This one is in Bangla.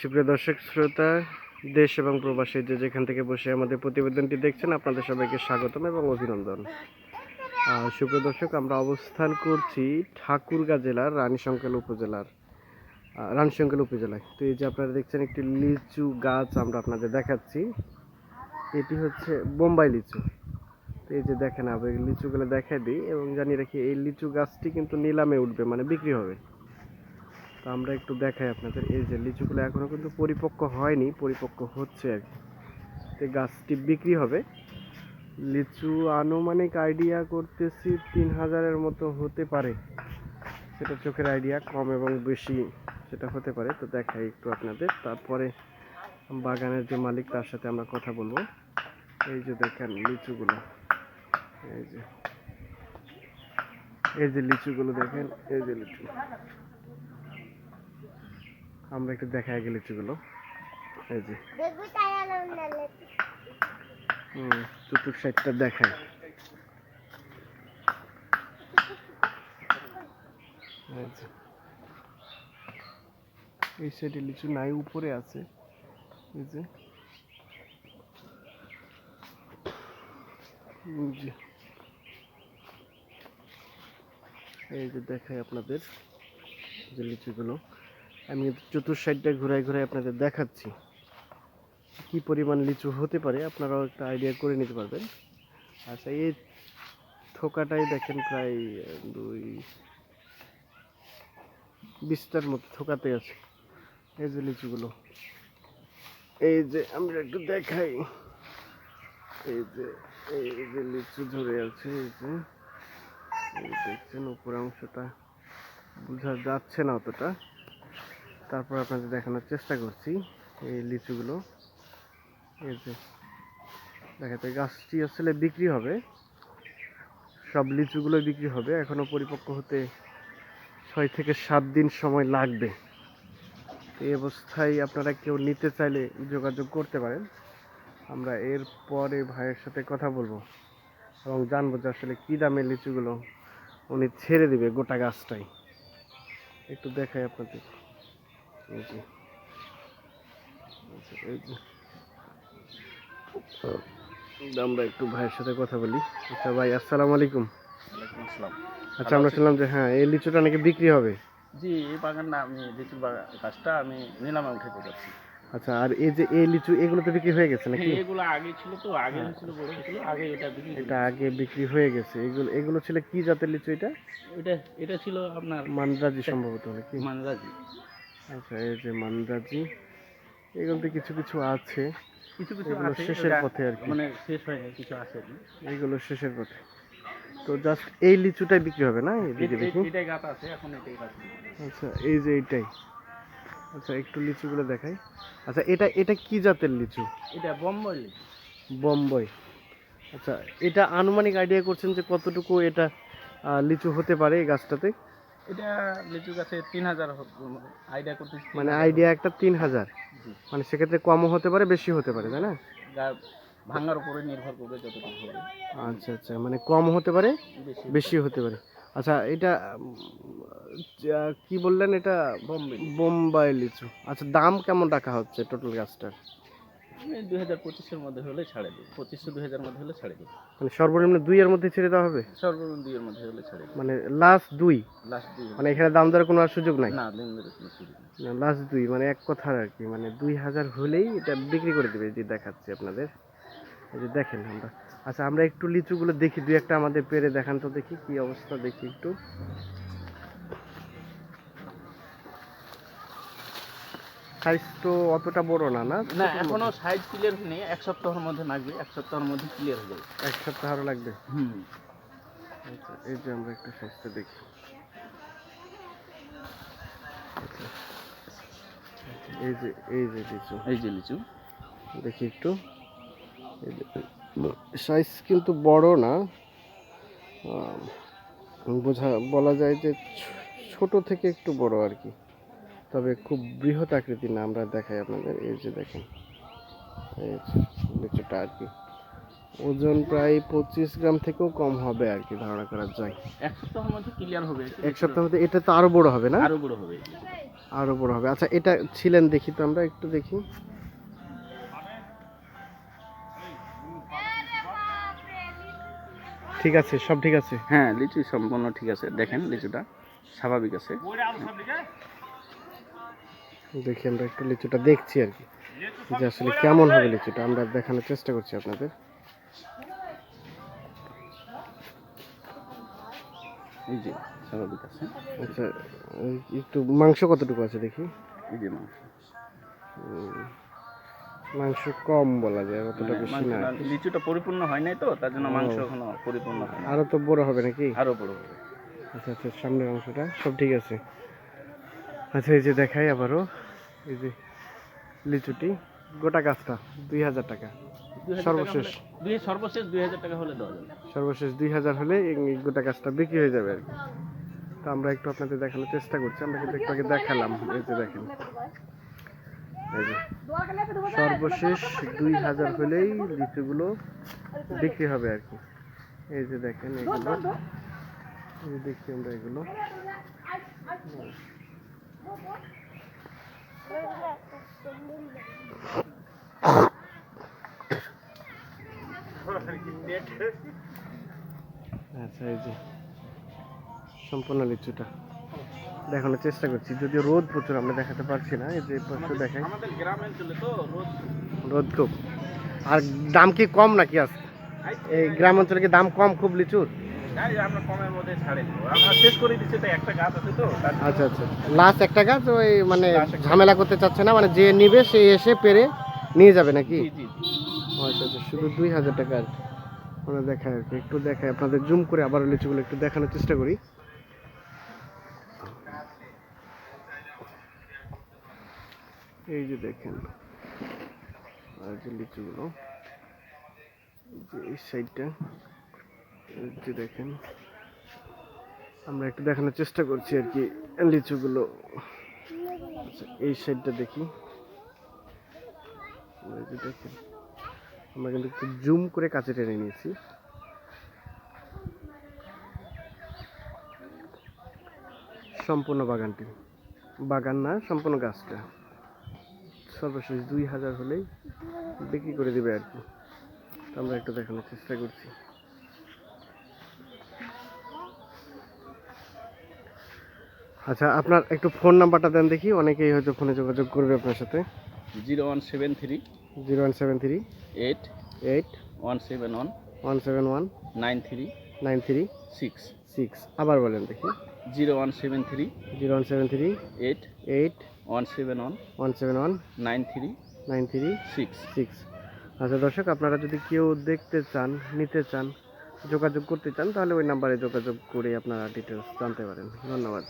সুপ্রিয় দর্শক, শ্রোতা, দেশ এবং প্রবাসী যে যেখান থেকে বসে আমাদের প্রতিবেদনটি দেখছেন, আপনাদের সবাইকে স্বাগতম এবং অভিনন্দন। সুপ্রিয় দর্শক, আমরা অবস্থান করছি ঠাকুরগাঁ জেলার রানীশঙ্কেল উপজেলার রানীশঙ্কেল উপজেলায়। তো এই যে আপনারা দেখছেন একটি লিচু গাছ আমরা আপনাদের দেখাচ্ছি। এটি হচ্ছে বোম্বাই লিচু। তো এই যে দেখেন আবার লিচুগুলো দেখাই দিই এবং জানিয়ে রাখি, এই লিচু গাছটি কিন্তু নিলামে উঠবে মানে বিক্রি হবে। তো আমরা একটু দেখাই আপনাদের। এই যে লিচুগুলো এখনও কিন্তু পরিপক্ক হয়নি, পরিপক্ক হচ্ছে আর কি। গাছটি বিক্রি হবে। লিচু আনুমানিক আইডিয়া করতেছি তিন হাজারের মতো হতে পারে। সেটা চোখের আইডিয়া কম এবং বেশি সেটা হতে পারে। তো দেখাই একটু আপনাদের। তারপরে বাগানের যে মালিক, তার সাথে আমরা কথা বলব। এই যে দেখেন লিচুগুলো। এই যে এই যে লিচুগুলো দেখেন, এই যে লিচু। আমরা একটু দেখাই আগে লিচুগুলো এই যে। হুম চতুর সাইডটা দেখাই এই সাইডে লিচু নাই উপরে আছে। এই যে। এই যে। এই যে দেখাই আপনাদের যে লিচুগুলো। আমি চতুর সাইডটা ঘুরাই ঘুরাই আপনাদের দেখাচ্ছি। কি পরিমাণ লিচু হতে পারে, আপনারাও একটা আইডিয়া করে নিতে পারবেন। আচ্ছা এই থোকাটাই দেখেন প্রায়, দুই, বিশটার মতো থোকাতে আছে। এই যে লিচুগুলো। এই যে আমরা একটু দেখাই। এই যে এই যে লিচু ধরে আছে, এই যে। দেখছেন উপর অংশটা। বোঝা যাচ্ছে না অতটা। তারপর আপনাদের দেখানোর চেষ্টা করছি এই লিচুগুলো। এই যে, দেখাতে গাছটি আসলে বিক্রি হবে। সব লিচুগুলো বিক্রি হবে। এখনও পরিপক্ক হতে ছয় থেকে সাত দিন সময় লাগবে। এই অবস্থায় আপনারা কেউ নিতে চাইলে যোগাযোগ করতে পারেন। আমরা এর পরে ভাইয়ের সাথে কথা বলব এবং জানব যে আসলে কী দামে লিচুগুলো উনি ছেড়ে দিবে গোটা গাছটাই। একটু দেখাই আপনাদের। এই যে আচ্ছা, এই যে। আমরা একটু ভাইয়ের সাথে কথা বলি। আচ্ছা ভাই আসসালামু আলাইকুম। আচ্ছা আমরা শুনলাম যে হ্যাঁ এই লিচুটা নাকি বিক্রি হবে। জি এই বাগানটা আমি লিচুর বাগান গাছটা আমি নিলামে উঠাতে যাচ্ছি। আচ্ছা আর এই যে এই লিচু এগুলো তো বিক্রি হয়ে গেছে নাকি? এগুলো আগে ছিল তো আগে হয়েছিল বড় হয়েছিল আগে এটা বিক্রি এটা আগে বিক্রি হয়ে গেছে। এগুলো এগুলো ছিল কি জাতের লিচু এটা? এটা এটা ছিল আপনার মানরাজি সম্ভবত নাকি? মানরাজি আচ্ছা এই যে মানরাজি এগুলোতে কিছু কিছু আছে। কিছু কিছু আছে শেষের পথে আর কি। মানে শেষ হয়নি কিছু আছে। এগুলো শেষের পথে। তো জাস্ট এই লিচুটাই বিক্রি হবে না? এই দিকে এ- দেখি এটাই গাছ আছে এখন এটাই গাছ আচ্ছা এই যে এইটাই। আচ্ছা একটু লিচুগুলো দেখাই। আচ্ছা এটা এটা কি জাতের লিচু? এটা বোম্বাই লিচু। বম্বই। আচ্ছা এটা আনুমানিক আইডিয়া করছেন যে কতটুকু এটা লিচু হতে পারে এই গাছটাতে? এটা লিচু গাছে তিন হাজার আইডিয়া করতে মানে আইডিয়া একটা তিন হাজার। মানে সেক্ষেত্রে কমও হতে পারে বেশি হতে পারে তাই না? ভাঙার উপরে নির্ভর করবে যতটুকু হবে। আচ্ছা আচ্ছা মানে কম হতে পারে বেশি। হতে পারে। আচ্ছা এটা কি বললেন এটা? বোম্বাই লিচু। আচ্ছা দাম কেমন রাখা হচ্ছে টোটাল গাছটার? দুই হাজার পঁচিশের মধ্যে হলে ছাড়ে দিই পঁচিশশো দুই হাজার মধ্যে হলে ছাড়ে দিই মানে সর্বনিম্ন দুইয়ের মধ্যে ছেড়ে দেওয়া হবে? সর্বনিম্ন দুইয়ের মধ্যে হলে ছাড়ে দিই মানে লাস্ট দুই? লাস্ট দুই মানে এখানে দাম দরের কোনো আর সুযোগ নাই? না লেনদেনের কোনো সুযোগ। না লাস্ট দুই মানে এক কথার আর কি। মানে দুই হাজার হলেই এটা বিক্রি করে দেবে যে দেখাচ্ছি আপনাদের। এই যে দেখেন আমরা। আচ্ছা আমরা একটু লিচুগুলো দেখি দুই একটা আমাদের পেরে দেখান তো দেখি কি অবস্থা দেখি একটু। সাইজ তো অতটা বড় না না? না এখনও সাইজ ক্লিয়ার হয়নি এক সপ্তাহের মধ্যে লাগবে এক সপ্তাহের মধ্যে ক্লিয়ার হয়ে যাবে। এক সপ্তাহ আরও লাগবে? হুম। আচ্ছা এই যে আমরা একটু সাইজটা দেখি। আচ্ছা। এই যে এই যে লিচু। এই যে লিচু। দেখি একটু। সাইজ কিন্তু বড় না। বোঝা বলা যায় যে ছোট থেকে একটু বড় আর কি। তবে খুব বৃহৎ আকৃতির না আমরা দেখাই আপনাদের এই যে দেখেন। এই যে লিচুটা আর কি। ওজন প্রায় পঁচিশ গ্রাম থেকেও কম হবে আর কি ধারণা করা যায়। এক সপ্তাহের মধ্যে ক্লিয়ার হবে এক সপ্তাহ মধ্যে এটা তো আরও বড় হবে না? আরও বড় হবে। আরও বড় হবে। আচ্ছা এটা ছিলেন দেখি তো আমরা একটু দেখি। ঠিক আছে সব ঠিক আছে? হ্যাঁ লিচু সম্পূর্ণ ঠিক আছে। দেখেন লিচুটা স্বাভাবিক আছে। দেখি আমরা একটু লিচুটা দেখছি আর কি যে আসলে কেমন হবে লিচুটা। আমরা দেখানোর চেষ্টা করছি আপনাদের। এই যে স্বাভাবিক আছে। আচ্ছা একটু মাংস কতটুকু আছে দেখি? এই যে মাংস। মাংস কম বলা যায় অতটা মানে বেশি না লিচুটা পরিপূর্ণ হয় নাই তো তার জন্য মাংস এখনও পরিপূর্ণ হয় আরও তো বড় হবে নাকি? আরও বড় হবে। আচ্ছা আচ্ছা সামনের অংশটা সব ঠিক আছে। আচ্ছা এই যে দেখাই আবারও। এই যে লিচুটি গোটা গাছটা দুই হাজার টাকা। সর্বশেষ। সর্বশেষ দুই হাজার টাকা হলে দেওয়া যাবে। সর্বশেষ দুই হাজার হলে এই গোটা গাছটা বিক্রি হয়ে যাবে আর কি। তো আমরা একটু আপনাদের দেখানোর চেষ্টা করছি। আমরা কিন্তু একটু আগে দেখালাম। এই যে দেখেন। সর্বশেষ দুই হাজার হলেই লিচুগুলো বিক্রি হবে আর কি। এই যে দেখেন এগুলো। এই দেখছি আমরা এগুলো। আচ্ছা এই যে সম্পূর্ণ লিচুটা। দেখানোর চেষ্টা করছি যদি রোদ প্রচুর আমরা দেখাতে পারছি না এই যে পাশে দেখাই। আমাদের গ্রাম অঞ্চলে তো রোদ রোদ খুব। আর দাম কি কম নাকি আছে এই গ্রাম অঞ্চলে কি দাম কম খুব লিচুর? আচ্ছা আচ্ছা। লাস্ট একটা গাছ ওই মানে ঝামেলা করতে চাচ্ছে না মানে যে নিবে সে এসে পেরে নিয়ে যাবে নাকি? আচ্ছা আচ্ছা শুধু দুই হাজার টাকা আর কি। মানে দেখায় আর কি একটু দেখায়। আপনাদের জুম করে আবার লিচুগুলো একটু দেখানোর চেষ্টা করি। এই যে দেখেন আর যে লিচুগুলো এই সাইডটা। যে দেখেন। আমরা একটু দেখানোর চেষ্টা করছি আর কি লিচুগুলো। আচ্ছা, এই সাইডটা দেখি। দেখেন আমরা কিন্তু একটু জুম করে কাছে টেনে নিয়েছি। সম্পূর্ণ বাগানটি। বাগান না সম্পূর্ণ গাছটা। সর্বশেষ দুই হাজার হলেই বিক্রি করে দেবে আর কি। আমরা একটু দেখানোর চেষ্টা করছি। আচ্ছা আপনার একটু ফোন নাম্বারটা দেন দেখি অনেকেই হয়তো ফোনে যোগাযোগ করবে আপনার সাথে। Zero one seven three. Zero one seven three. Eight. Eight. One seven one. One seven one. Nine three. Nine three. Six. Six. আবার বলেন দেখি। Zero one seven three. Zero one seven three. Eight. Eight. One seven one. One seven one. Nine three. Nine three. Six. Six. আচ্ছা দর্শক আপনারা যদি কেউ দেখতে চান নিতে চান যোগাযোগ করতে চান তাহলে ওই নাম্বারে যোগাযোগ করে আপনারা ডিটেলস জানতে পারেন। ধন্যবাদ।